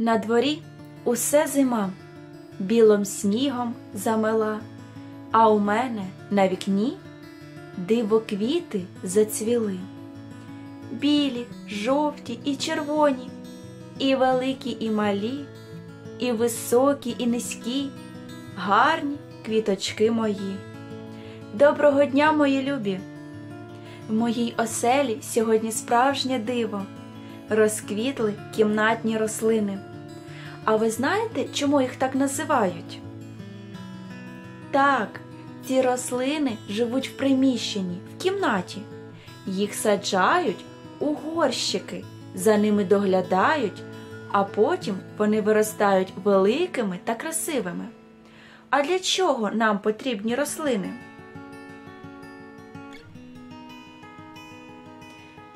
На дворі усе зима, білим снігом замела, а у мене на вікні диво квіти зацвіли. Білі, жовті і червоні, і великі, і малі, і високі, і низькі, гарні квіточки мої. Доброго дня, мої любі! В моїй оселі сьогодні справжнє диво, розквітли кімнатні рослини. А ви знаєте, чому їх так називають? Так, ці рослини живуть в приміщенні, в кімнаті. Їх саджають у горщики, за ними доглядають, а потім вони виростають великими та красивими. А для чого нам потрібні рослини?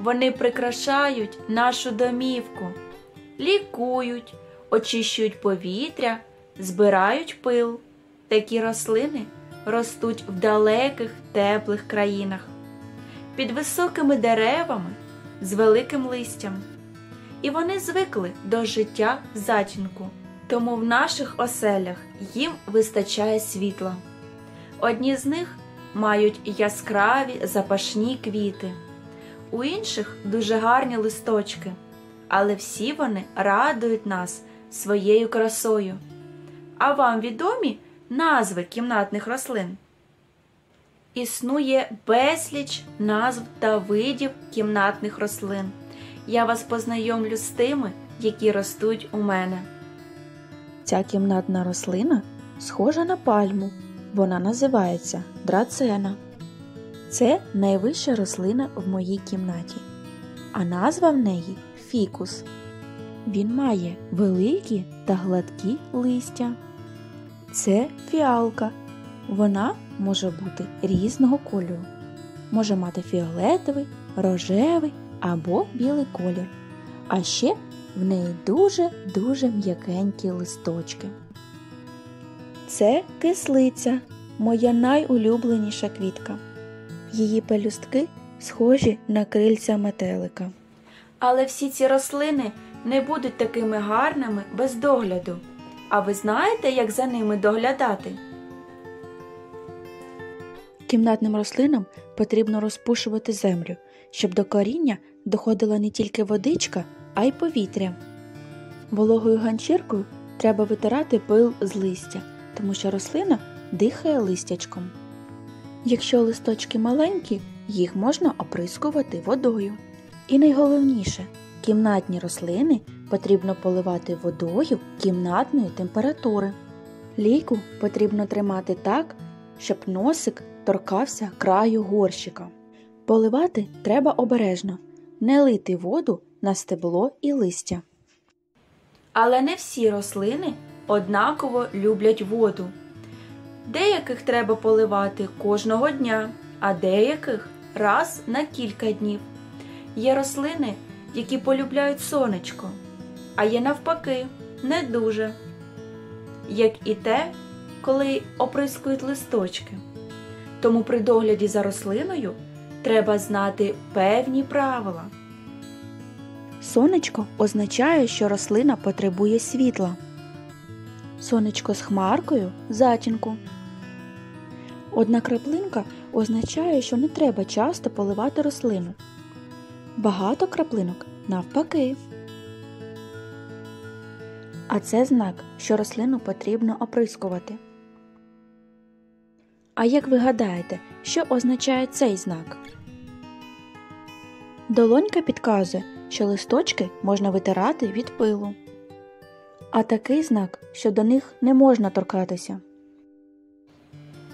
Вони прикрашають нашу домівку, лікують, очищують повітря, збирають пил. Такі рослини ростуть в далеких теплих країнах, під високими деревами з великим листям. І вони звикли до життя в затінку, тому в наших оселях їм вистачає світла. Одні з них мають яскраві запашні квіти у інших дуже гарні листочки, але всі вони радують нас своєю красою. А вам відомі назви кімнатних рослин? Існує безліч назв та видів кімнатних рослин. Я вас познайомлю з тими, які ростуть у мене. Ця кімнатна рослина схожа на пальму. Вона називається драцена. Це найвища рослина в моїй кімнаті, а назва в неї фікус. Він має великі та гладкі листя. Це фіалка. Вона може бути різного кольору. Може мати фіолетовий, рожевий або білий колір. А ще в неї дуже-дуже м'якенькі листочки. Це кислиця, моя найулюбленіша квітка. Її пелюстки схожі на крильця метелика. Але всі ці рослини не будуть такими гарними без догляду. А ви знаєте, як за ними доглядати? Кімнатним рослинам потрібно розпушувати землю, щоб до коріння доходила не тільки водичка, а й повітря. Вологою ганчіркою треба витирати пил з листя, тому що рослина дихає листячком. Якщо листочки маленькі, їх можна оприскувати водою. І найголовніше, кімнатні рослини потрібно поливати водою кімнатної температури. Лійку потрібно тримати так, щоб носик торкався краю горщика. Поливати треба обережно, не лити воду на стебло і листя. Але не всі рослини однаково люблять воду. Деяких треба поливати кожного дня, а деяких раз на кілька днів. Є рослини, які полюбляють сонечко, а є навпаки не дуже, як і те, коли оприскують листочки. Тому при догляді за рослиною треба знати певні правила. Сонечко означає, що рослина потребує світла. Сонечко з хмаркою затінку. Одна краплинка означає, що не треба часто поливати рослину. Багато краплинок навпаки. А це знак, що рослину потрібно оприскувати. А як ви гадаєте, що означає цей знак? Долонька підказує, що листочки можна витирати від пилу. А такий знак, що до них не можна торкатися.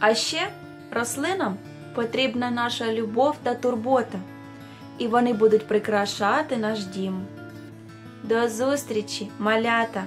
А ще рослинам потрібна наша любов та турбота, і вони будуть прикрашати наш дім. До зустрічі, малята!